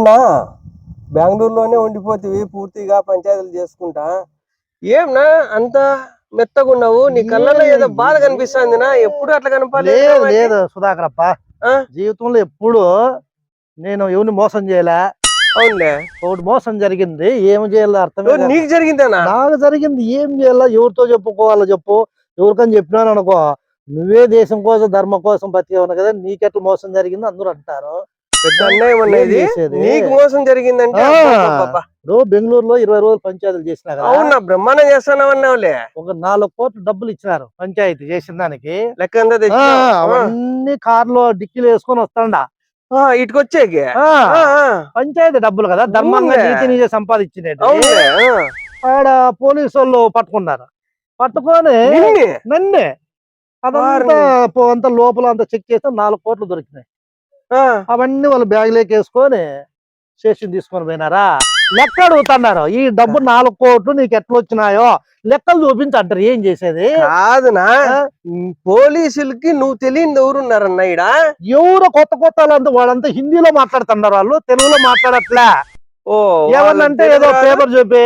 అనుకున్నా బెంగళూరులోనే ఉండిపోతివి పూర్తిగా పంచాయతీలు చేసుకుంటా. ఏమన్నా అంత మెత్తగా ఉన్నావు నీ కళ్ళలో ఏదో బాధ కనిపిస్తుంది నా ఎప్పుడు అట్లా కనపాలి లేదు సుధాకర్ అప్ప? జీవితంలో ఎప్పుడు నేను ఎవరిని మోసం చేయలే. అవునులే ఒకటి మోసం జరిగింది ఏం చేయాలో అర్థం నీకు జరిగిందేనా? నాకు జరిగింది ఏం చేయాలా ఎవరితో చెప్పుకోవాలో చెప్పు. ఎవరికని చెప్పినాను అనుకో నువ్వే దేశం కోసం ధర్మం కోసం బతికేవను కదా నీకెట్లా మోసం జరిగింది అందరూ అంటారు. పెద్ద అన్యాయం అనేది? నీకు మోసం జరిగిందంటే. ఇప్పుడు బెంగళూరులో ఇరవై రోజులు పంచాయతీలు చేసినా కదా అవునా బ్రహ్మాండం చేస్తానవన్నావులే ఒక నాలుగు కోట్లు డబ్బులు ఇచ్చినారు పంచాయతీ చేసిన దానికి లెక్క అవన్నీ కార్లో డిక్కీలు వేసుకొని వస్తాండా ఆ. పంచాయతీ డబ్బులు కదా ధర్మంగా. నీతి నీజే సంపాదించినట్టు. ఆడ పోలీసు వాళ్ళు పట్టుకున్నారు పట్టుకొని నిన్నే? అదంతా అంతా లోపల అంతా చెక్ చేస్తే నాలుగు కోట్లు దొరికినాయి. అవన్నీ వాళ్ళు బ్యాగ్లోకి వేసుకొని స్టేషన్ తీసుకొని పోయినారా? లెక్క అడుగుతున్నారు ఈ డబ్బు నాలుగు కోట్లు నీకు ఎట్లా వచ్చినాయో లెక్కలు చూపించంటారు. ఏం చేసేది? కాదునా? పోలీసులకి నువ్వు తెలియని ఎవరున్నారన్న ఈడ? ఎవరో కొత్త కొత్త వాళ్ళంతా వాళ్ళంతా హిందీలో మాట్లాడుతున్నారు వాళ్ళు తెలుగులో మాట్లాడట్లే. ఓ ఏమన్నంటే ఏదో? పేపర్ చూపి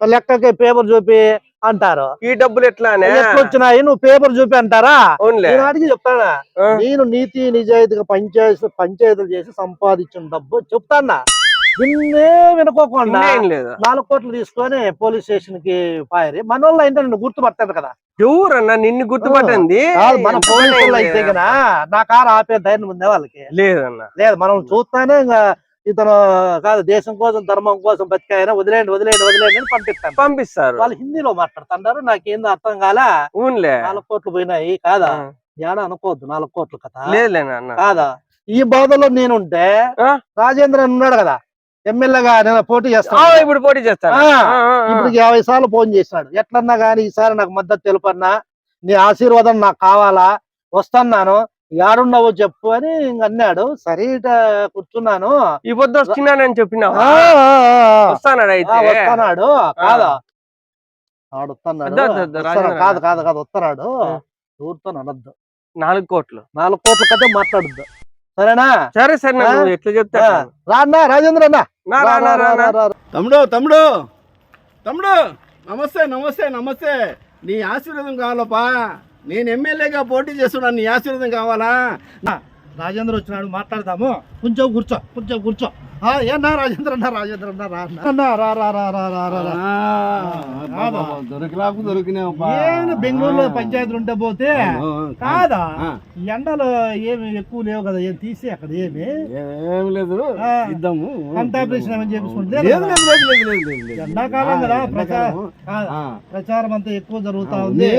లెక్కకి పేపర్ చూపి అంటారు. ఈ డబ్బులు ఎట్లానే? ఎట్లా వచ్చినాయి? నువ్వు పేపర్ చూపి అంటారా? నేను అడిగి చెప్తానా. నేను నీతి నిజాయితీగా పంచాయతీ పంచాయతీలు చేసి సంపాదించిన డబ్బు చెప్తానా? విన్నే వినుకోకుండా నాలుగు కోట్లు తీసుకొని పోలీస్ స్టేషన్కి పాయరి. మన వాళ్ళు అయితే నన్ను గుర్తుపట్టారు కదా. ఎవరన్నా నిన్ను గుర్తుపట్టింది? మన పోలీసు అయితే? కదా నా కారు ఆపే ధైర్యం ఉందే వాళ్ళకి. లేదన్న. లేదు మనం చూస్తానే ఇంకా ఇతను కాదు దేశం కోసం ధర్మం కోసం బతికాయన వదిలేయండి వదిలేయండి వదిలేయండి అని పంపిస్తాను. పంపిస్తారు. వాళ్ళు హిందీలో మాట్లాడుతున్నారు నాకేందో అర్థం కాలే. ఊన్లే. నాలుగు కోట్లు పోయినాయి కాదా. ఏడా అనుకోవద్దు నాలుగు కోట్లు కదా? కాదా? ఈ బాధలో నేనుంటే ఆ? రాజేంద్రన్ ఉన్నాడు కదా ఎమ్మెల్యేగా నేను పోటీ చేస్తాను. ఇప్పుడు పోటీ చేస్తాను. ఇప్పుడు యాభై సార్లు ఫోన్ చేసినాడు ఎట్లన్నా గానీ ఈసారి నాకు మద్దతు తెలుపన్నా నీ ఆశీర్వాదం నాకు కావాలా? వస్తున్నాను. యాడున్నావో చెప్పు అని ఇంక అన్నాడు. సరే ఇట కూర్చున్నాను. ఈ పొద్దు వస్తున్నానని ఆ, వస్తానాడు అయితే? వస్తున్నాడు కాదా? ఆడు వస్తున్నాడు. కాదు కాదు కాదు వస్తున్నాడు. ఊరితో అనొద్దు. నాలుగు కోట్లు. నాలుగు కోట్ల కథ మాట్లాడద్దు. సరేనా? సరే సరే ఎట్లా చెప్తా ఆ, రాన్నా రాజేంద్ర అన్న. తమ్ముడు తమ్ముడు. తమ్ముడు నమస్తే నమస్తే నమస్తే. నీ ఆశీర్వాదం కావాలపా. నేను ఎమ్మెల్యేగా పోటీ చేస్తున్నాను నీ ఆశీర్వాదం కావాలా? రాజేంద్ర వచ్చినాడు మాట్లాడదాము. కొంచెం కూర్చో కొంచెం కూర్చో. ఆ, ఏనా రాజేంద్ర అన్న రాజేంద్ర అన్న రా అన్న. అన్న, రా రా రా రా రా రా. దొరికిలాకు బెంగళూరులో పంచాయతీలు ఉంటే పోతే కాదా? ఎండలు ఏమి ఎక్కువ లేవు కదా ఏం తీసి అక్కడ ఏమి? ఏం లేదు. ఇద్దాము. కంటాపరేషన్ ఏమని చేపించుకుంటే లేదు లేదు లేదు లేదు లేదు లేదు లేదు. ఎండాకాలం కదా ప్రచారం. ప్రచారం అంతా ఎక్కువ జరుగుతా ఉంది.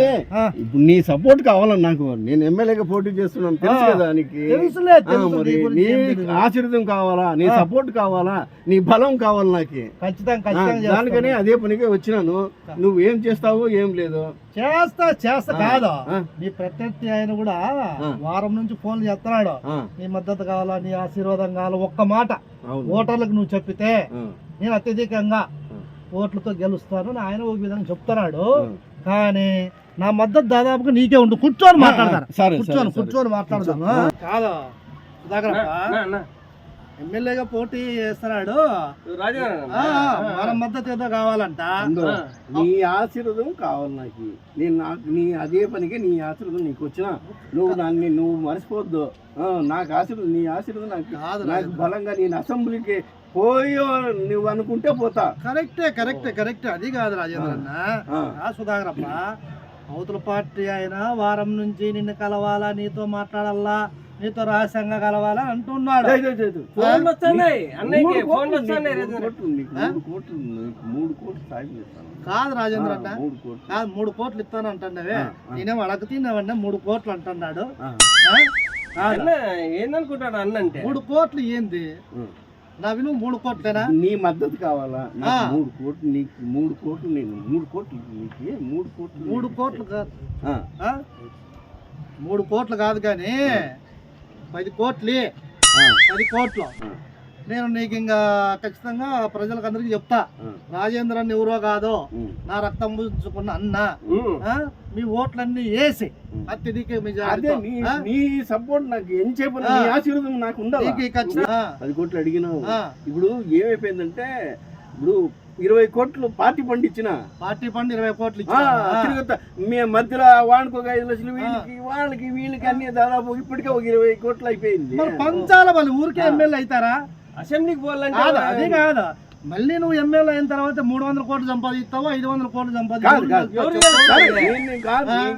ఇప్పుడు నీ సపోర్ట్ కావాలని నాకు నేను ఎమ్మెల్యేగా పోటీ చేస్తున్నాను. తెలుసు. కదా నీకు. తెలుసులే మరి నీ. ఆశీర్వాదం కావాలా నీ. సపోర్ట్ కావాలా నీ బలం కావాలి నాకు దానికనే. అదే పనిగా వచ్చినాను నువ్వు ఏం చేస్తావో ఏం లేదు చేస్తా చేస్తా కాదు నీ ప్రత్యర్థి ఆయన కూడా. వారం నుంచి ఫోన్లు చేస్తున్నాడు నీ మద్దతు కావాలా నీ ఆశీర్వాదం కావాలా ఒక్క మాట. ఓటర్లకు నువ్వు చెప్పితే నేను అత్యధికంగా. ఓట్లతో గెలుస్తాను ఆయన ఒక విధంగా చెప్తున్నాడు. కానీ నా మద్దతు దాదాపుగా నీకే ఉండు. కూర్చొని మాట్లాడతారు? కూర్చొని. కూర్చొని మాట్లాడదాము? ఆ. కాదు? నా. ఎమ్మెల్యేగా పోటీ చేస్తున్నాడు. మన మద్దతు ఏదో కావాలంట. నీ ఆశీర్వాదం కావాలి నాకు. నేను నాకు నీ అదే పనిగా నీ ఆశీర్వాదం నీకు వచ్చిన నువ్వు దాన్ని నువ్వు మర్చిపోవద్దు. ఆ, నాకు ఆశీర్వాదం నీ ఆశీర్వాదం నాకు కాదు నాకు. బలంగా నేను అసెంబ్లీకి పోయో నువ్వు అనుకుంటే పోతా. కరెక్టే కరెక్టే కరెక్టే. అది కాదు రాజేంద్ర అన్న సుధాకరప్ప అవతల పార్టీ ఆయన వారం నుంచి నిన్ను కలవాలా నీతో మాట్లాడాలా నీతో రహస్యంగా కలవాలా అంటున్నాడు. కాదు రాజేంద్ర అన్న. కాదు మూడు కోట్లు ఇస్తాను అంటున్నావే. నేనేం అడగతిన్నావన్నా మూడు కోట్లు అంటున్నాడు. ఆ, ఆ? కాదు. అన్న ఏందనుకుంటాడు అన్న అంటే? మూడు కోట్లు ఏంది. నా విలువ మూడు కోట్లేనా నీ మద్దతు కావాలా నాకు. మూడు కోట్లు నీకు మూడు కోట్లు నేను మూడు కోట్లు నీకు మూడు కోట్లు మూడు. కోట్లు కాదు? మూడు కోట్లు కాదు కానీ పది కోట్లు పది కోట్లు. నేను నీకు ఇంకా ఖచ్చితంగా ప్రజలకు అందరికి చెప్తా. ఆ. రాజేంద్రన్ ఎవరో కాదో నా రక్తం పుంజుకున్న అన్న? మీ ఓట్లన్నీ వేసి. అత్యధిక నీ సపోర్ట్ నాకు ఆశీర్వాదం నాకు ఉండాలి పది కోట్లు అడిగినావు. ఇప్పుడు ఏమైపోయిందంటే ఇప్పుడు ఇరవై కోట్లు పార్టీ పండించిన పార్టీ ఫండ్ ఇరవై కోట్లు మేము మధ్యలో వానికి ఒక ఐదు లక్షలు వీళ్ళకి వాళ్ళకి వీళ్ళకి అన్ని దాదాపు ఇప్పటికే ఒక ఇరవై కోట్లు అయిపోయింది. మరి పంచాల వాళ్ళు ఊరికే. ఎమ్మెల్యే అవుతారా? అసెంబ్లీకి పోవాలంటే కాదు అది కాదు. మళ్ళీ నువ్వు ఎమ్మెల్యే అయిన తర్వాత మూడు వందల కోట్లు సంపాదిస్తావా ఐదు వందల కోట్లు సంపాదిస్తావు?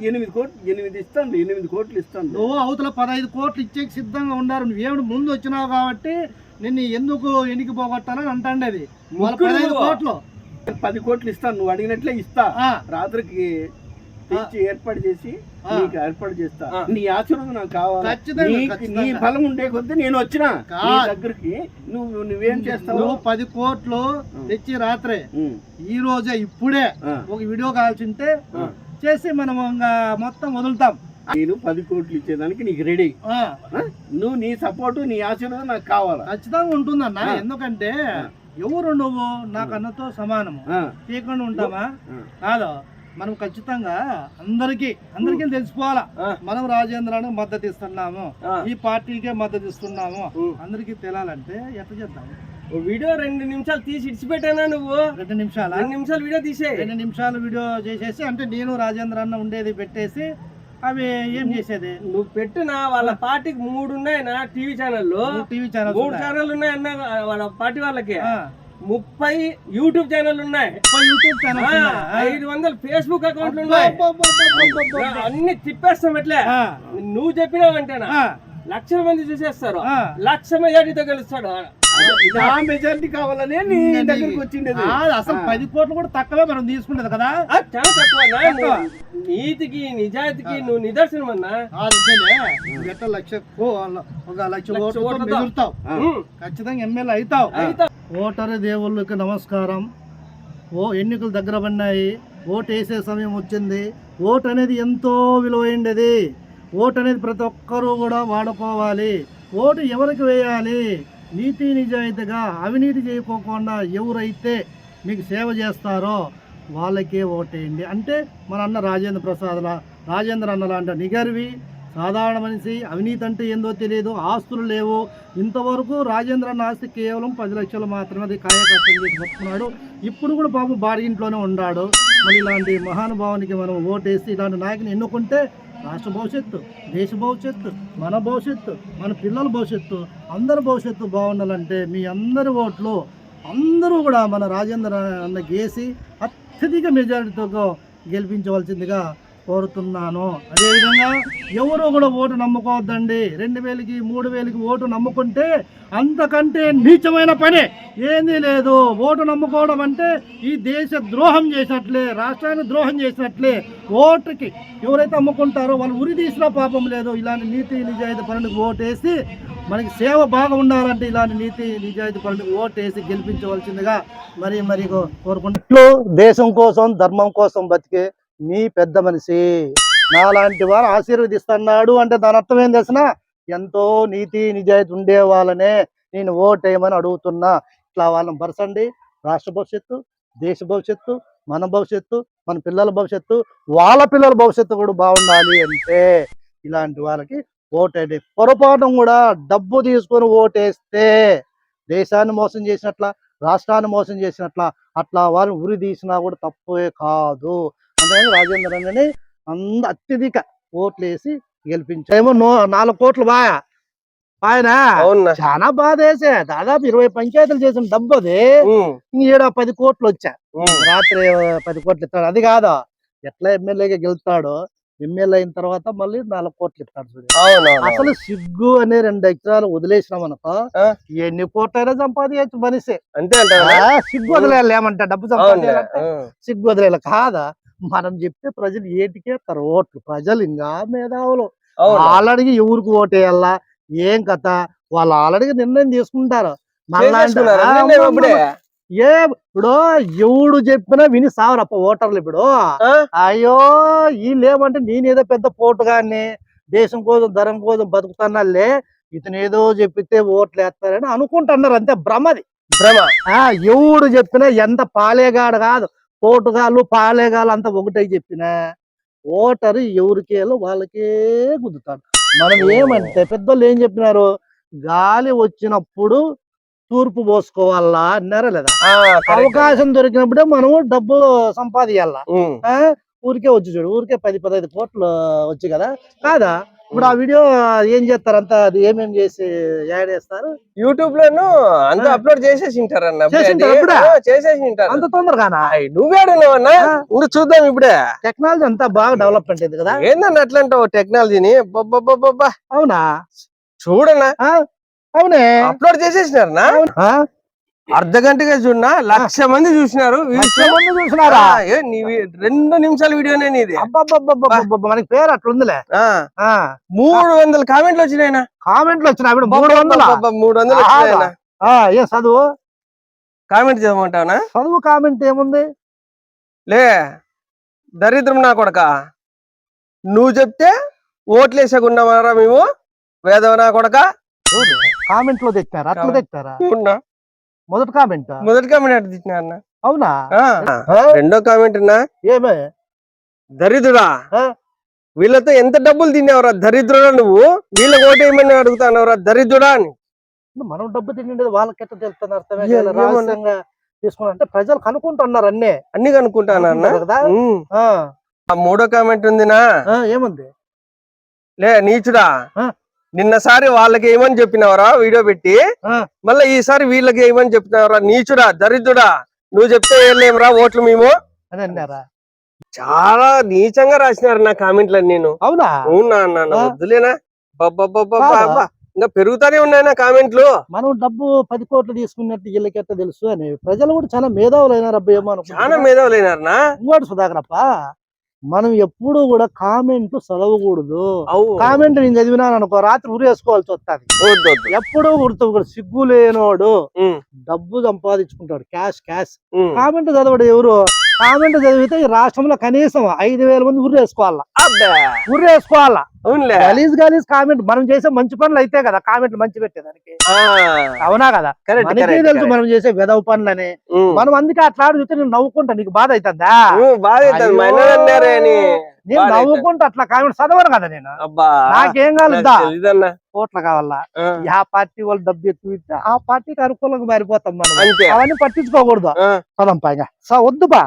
ఎనిమిది కోట్లు ఎనిమిది ఇస్తాను ఎనిమిది కోట్లు ఇస్తాను నువ్వు అవతల పదహైదు కోట్లు ఇచ్చేకి సిద్ధంగా ఉన్నారు. నువ్వేమిటి ముందు వచ్చినావు కాబట్టి నిన్ను ఎందుకు ఎనికి పోగొట్టాలని అంటాండేది? వాళ్ళ ముగ్గురు పదహైదు. కోట్లు. పది కోట్లు ఇస్తాను నువ్వు అడిగినట్లే ఇస్తా. ఆ, రాత్రికి తెచ్చి ఏర్పాటు చేసి. నీకు ఏర్పాటు చేస్తా. నీ ఆశీర్వాదం నాకు కావాలి. నీ బలం ఉండే కొద్దీ నేను వచ్చిన. దగ్గరికి నువ్వు నువ్వేం చేస్తావు? నువ్వు పది కోట్లు తెచ్చి రాత్రే. ఈ రోజే ఇప్పుడే ఒక వీడియో కావాల్సింటే. చేసి మనం ఇంకా మొత్తం వదులుతాం. నేను పది కోట్లు ఇచ్చేదానికి నీకు రెడీ. నువ్వు నీ సపోర్టు నీ ఆశీర్వాదం నాకు కావాలా? ఖచ్చితంగా ఉంటుందన్న. ఎందుకంటే. ఎవరు నువ్వు? నాకు అన్నతో సమానము. ఆ, తీయకుండా ఉంటామా. కాదు. మనం ఖచ్చితంగా అందరికి అందరికీ తెలిసిపోవాలా. మనం రాజేంద్రానికి మద్దతు ఇస్తున్నాము. ఈ పార్టీకే మద్దతు ఇస్తున్నాము. అందరికీ తెలియాలంటే ఎట్లా చేద్దాం? ఓ వీడియో రెండు నిమిషాలు తీసి ఇడిచిపెట్టానా నువ్వు? రెండు నిమిషాల? రెండు నిమిషాలు వీడియో తీసే రెండు నిమిషాలు వీడియో చేసేసి అంటే నేను రాజేంద్ర అన్న ఉండేది పెట్టేసి అవి ఏం చేసేది? నువ్వు పెట్టిన వాళ్ళ పార్టీకి మూడు ఉన్నాయనా టీవీ ఛానళ్ళు? టీవీ ఛానల్ మూడు ఛానల్ ఉన్నాయన్న వాళ్ళ పార్టీ వాళ్ళకి? ముప్పై యూట్యూబ్ ఛానల్ ఉన్నాయి. యూట్యూబ్ ఛానల్ ఐదు వందల ఫేస్బుక్ అకౌంట్లు ఉన్నాయి. అన్ని తిప్పేస్తాం ఎట్లే నువ్వు చెప్పినావంటేనా లక్షల మంది చూసేస్తారు. లక్ష మెజార్టీతో గెలుస్తాడు. నా మెజారిటీ కావాలనే నీ దగ్గరికి వచ్చిండేది. అసలు పది కోట్లు కూడా తక్కువే మనం తీసుకుంటది కదా? చాలా తక్కువ. నీతికి నిజాయితీకి నువ్వు నిదర్శనం అన్నా లక్ష కో- ఒక లక్ష. ఉమ్. ఖచ్చితంగా ఎమ్మెల్యే అవుతావు. అయితే ఓటరు దేవుళ్ళకి నమస్కారం. ఓ ఎన్నికలు దగ్గర పడినాయి. ఓటు వేసే సమయం వచ్చింది. ఓటు అనేది ఎంతో విలువైనది ఓటు అనేది ప్రతి ఒక్కరూ కూడా వాడుకోవాలి. ఓటు ఎవరికి వేయాలి? నీతి నిజాయితీగా అవినీతి చేయకోకుండా ఎవరైతే మీకు సేవ చేస్తారో వాళ్ళకే ఓటేయండి. అంటే మన అన్న రాజేంద్ర ప్రసాద్ రాజేంద్ర అన్న లాంటి నిగర్వి సాధారణ మనిషి అవినీతి అంటే ఏందో తెలియదు ఆస్తులు లేవు. ఇంతవరకు రాజేంద్ర నాస్తి కేవలం పది లక్షలు మాత్రమే అది కాయకష్టం చేసి ఇప్పుడు కూడా బాబు బాడిగింట్లోనే ఉన్నాడు. మరి ఇలాంటి మహానుభావానికి మనం ఓటేసి ఇలాంటి నాయకుని ఎన్నుకుంటే రాష్ట్ర భవిష్యత్తు దేశ భవిష్యత్తు మన భవిష్యత్తు మన పిల్లల భవిష్యత్తు అందరి భవిష్యత్తు బాగుండాలంటే మీ అందరి ఓట్లు అందరూ కూడా మన రాజేంద్ర అన్న గేసి అత్యధిక మెజారిటీతో గెలిపించవలసిందిగా కోరుతున్నాను. అదేవిధంగా ఎవరు కూడా ఓటు నమ్ముకోవద్దండి. రెండు వేలకి మూడు వేలకి ఓటు నమ్ముకుంటే అంతకంటే నీచమైన పని. ఏంది లేదు. ఓటు నమ్ముకోవడం అంటే ఈ దేశ ద్రోహం చేసినట్లే రాష్ట్రాన్ని ద్రోహం చేసినట్లే. ఓటుకి ఎవరైతే అమ్ముకుంటారో వాళ్ళు ఉరి తీసినా పాపం లేదు. ఇలాంటి నీతి నిజాయితీ పనులకు ఓటేసి మనకి సేవ బాగా ఉండాలంటే ఇలాంటి నీతి నిజాయితీ పనులకు ఓటేసి గెలిపించవలసిందిగా మరి మరి కోరుకుంటూ దేశం కోసం ధర్మం కోసం బతికే మీ పెద్ద మనిషి. నాలాంటి వారు ఆశీర్వదిస్తున్నాడు అంటే దాని అర్థం ఏం తెలిసిన? ఎంతో నీతి నిజాయితీ ఉండే వాళ్ళనే నేను ఓటేయమని అడుగుతున్నా. ఇట్లా వాళ్ళని పరచండి రాష్ట్ర భవిష్యత్తు దేశ భవిష్యత్తు మన భవిష్యత్తు మన పిల్లల భవిష్యత్తు వాళ్ళ పిల్లల భవిష్యత్తు కూడా బాగుండాలి అంటే ఇలాంటి వాళ్ళకి ఓటేయండి. పొరపాటు కూడా డబ్బు తీసుకొని ఓటేస్తే దేశాన్ని మోసం చేసినట్ల రాష్ట్రాన్ని మోసం చేసినట్ల అట్లా వాళ్ళని ఉరి తీసినా కూడా తప్పే కాదు. అందుకని రాజేంద్ర అన్నని అంద అత్యధిక ఓట్లు వేసి గెలిపించామో నో నాలుగు కోట్లు బాయా. ఆయన చాలా బాధ వేసే దాదాపు ఇరవై పంచాయతీలు చేసిన డబ్బు అది. ఈడ పది కోట్లు వచ్చా. రాత్రి పది కోట్లు ఇస్తాడు అది కాదు. ఎట్లా ఎమ్మెల్యేగా గెలుస్తాడో ఎమ్మెల్యే అయిన తర్వాత మళ్ళీ నాలుగు కోట్లు ఇస్తాడు చూడు. అసలు సిగ్గు అనే రెండు ఎకరాలు వదిలేసినాం అనుకో. ఎన్ని కోట్లైనా సంపాదించు మనిషి. అంతే సిగ్గు వదిలేయాలి ఏమంట డబ్బు సంపాదించాలంటే. సిగ్గు వదిలేయాలి. కాదా? మనం చెప్తే ప్రజలు ఏటికేస్తారు ఓట్లు. ప్రజలు ఇంకా మేధావులు. ఆల్రెడీ ఎవరికి ఓటేయాలా? ఏం కథ? వాళ్ళు ఆల్రెడీ నిర్ణయం తీసుకుంటారు అప్పుడే. ఏ ఇప్పుడు ఎవడు చెప్పినా విని సావరప్ప ఓటర్లు ఇప్పుడు? అయ్యో వీళ్ళు ఏమంటే నేనేదో పెద్ద పోటుగాన్ని దేశం కోసం ధరం కోసం బతుకుతానాలే ఇతను ఏదో చెప్పితే ఓట్లు వేస్తారని అనుకుంటున్నారు అంతే. భ్రమది. భ్రమ. ఆ ఎవడు చెప్పినా ఎంత పాలేగాడు కాదు. పోటుగాళ్ళు పాలేగాళ్ళు అంతా ఒకటే చెప్పినా ఓటరు ఎవరికేలో వాళ్ళకే గుద్దుతాడు. మనం ఏమంటే పెద్దోళ్ళు ఏం చెప్పినారు? గాలి వచ్చినప్పుడు తూర్పు పోసుకోవాలా అన్నారా లేదా. అవకాశం దొరికినప్పుడే మనం డబ్బు సంపాదించాల. ఊరికే వచ్చి చూడు ఊరికే పది పదహైదు కోట్లు వచ్చి కదా? కాదా? ఇప్పుడు ఆ వీడియో ఏం చేస్తారంత అది ఏమేం చేసి యాడ్ చేస్తారు? యూట్యూబ్ లోను అంతా. అప్లోడ్ చేసేసి ఉంటారు ఉంటారు అంత తొందరగానా? నువ్వేడున్నావన్నా? ఆ. ఉండు చూద్దాం ఇప్పుడే. టెక్నాలజీ అంతా బాగా డెవలప్మెంట్ అయింది కదా? ఏందన్న అట్లా అంటావు టెక్నాలజీని. అవునా? చూడన్నా. ఆ, అవునే. అప్లోడ్ చేసేసినారనా ఆ, అర్ధ గంటగా చూడనా? లక్ష మంది చూసినారు. లక్ష views. మంది చూసినారా? ఆ, ఏ, నీ వి- రెండు నిమిషాల వీడియోనే నీది అబ్బబ్బబ్బబ్బబ్బబ్బ, మనకి పేరు అట్లుందిలే. ఆ, ఆ. మూడు వందల కామెంట్లు వచ్చినాయన? కామెంట్లు వచ్చినాయి ఇప్పుడు మూడు వందల? మూడు వందలు వచ్చినాయన? ఏ చదువు? కామెంట్ చదవమంటావనా? చదువు కామెంట్ ఏముంది? లే దరిద్రం నా కొడక. నువ్వు చెప్తే ఓట్లేసాకున్నామారా మేము? వేదవ నా కొడక? కామెంట్లో తెచ్చారా? అట్లా. తెచ్చారా? ఉన్నా. మొదటి కామెంట్ మొదటి కామెంట్ అట్లా తెచ్చినా అన్న? అవునా? రెండో కామెంట్ అన్నా ఏమే? దరిద్రుడా? వీళ్ళతో ఎంత డబ్బులు తిన్నావురా దరిద్రుడా నువ్వు? వీళ్ళకి ఓటేయమని అడుగుతానవరా? దరిద్రుడా అని. మనం డబ్బు తిండి వాళ్ళకి ఎట్లా తెలుస్తుంది? అర్థమే తీసుకున్నా. అంటే ప్రజలు కనుక్కుంటున్నారు అన్నీ. అన్ని కనుక్కుంటానా కదా. ఆ, మూడో కామెంట్ ఉందినా? ఏముంది? లే నీచుడా. నిన్నసారి వాళ్ళకి ఏమని చెప్పినవరా వీడియో పెట్టి. మళ్ళీ ఈసారి వీళ్ళకి ఏమని చెప్పినవరా? నీచుడా దరిద్రుడా? నువ్వు చెప్తే ఏలేమరా ఓట్లు మేము? అని అన్నారా? చాలా నీచంగా రాసినారు నా కామెంట్లు నేను. అవునా? అవునా అన్న. వద్దులేనా? బాబా ఇంకా పెరుగుతానే ఉన్నాయి నా కామెంట్లు. మనం డబ్బు పది కోట్లు తీసుకున్నట్టు వీళ్ళకి ఎట్లా తెలుసు అని. ప్రజలు కూడా చాలా మేధావులు అయినారు అబ్బా ఏమో చాలా అనుకుంటున్నా. మేధావులైనారనా? ఇంకోటి సుధాకరప్ప మనం ఎప్పుడు కూడా కామెంట్ చదవకూడదు. కామెంట్ నేను చదివినాను అనుకో రాత్రి ఊరేసుకోవాల్సి వస్తుంది. ఎప్పుడు ఉడతా సిగ్గు లేనోడు డబ్బు సంపాదించుకుంటాడు. Cash cash. కామెంట్ చదవడు ఎవరు? కామెంట్ చదివితే ఈ రాష్ట్రంలో కనీసం ఐదు వేల మంది అబ్బా! ఉరేసుకోవాలా అవునులే. గలీజ్ గలీజ్ కామెంట్. మనం చేసే మంచి పనులు అయితే కదా కామెంట్లు మంచి పెట్టేదానికి అవునా కదా? మనకి తెలుసు. మనం చేసే వెదవ పనులని. మనం అందుకే అట్లా ఆడి చూస్తే నేను నవ్వుకుంటా. నీకు బాధ అవుతుందా నేను. నవ్వుకుంటా అట్లా కామెంట్ చదవను కదా నేను. నాకేం తెలీదన్నా. కోట్ల కావాలా? ఆ, పార్టీ వాళ్ళు డబ్బు ఎక్కువ ఆ పార్టీకి అనుకూలంగా మారిపోతాం మనం. అవన్నీ పట్టించుకోకూడదు. సో వద్దు బా.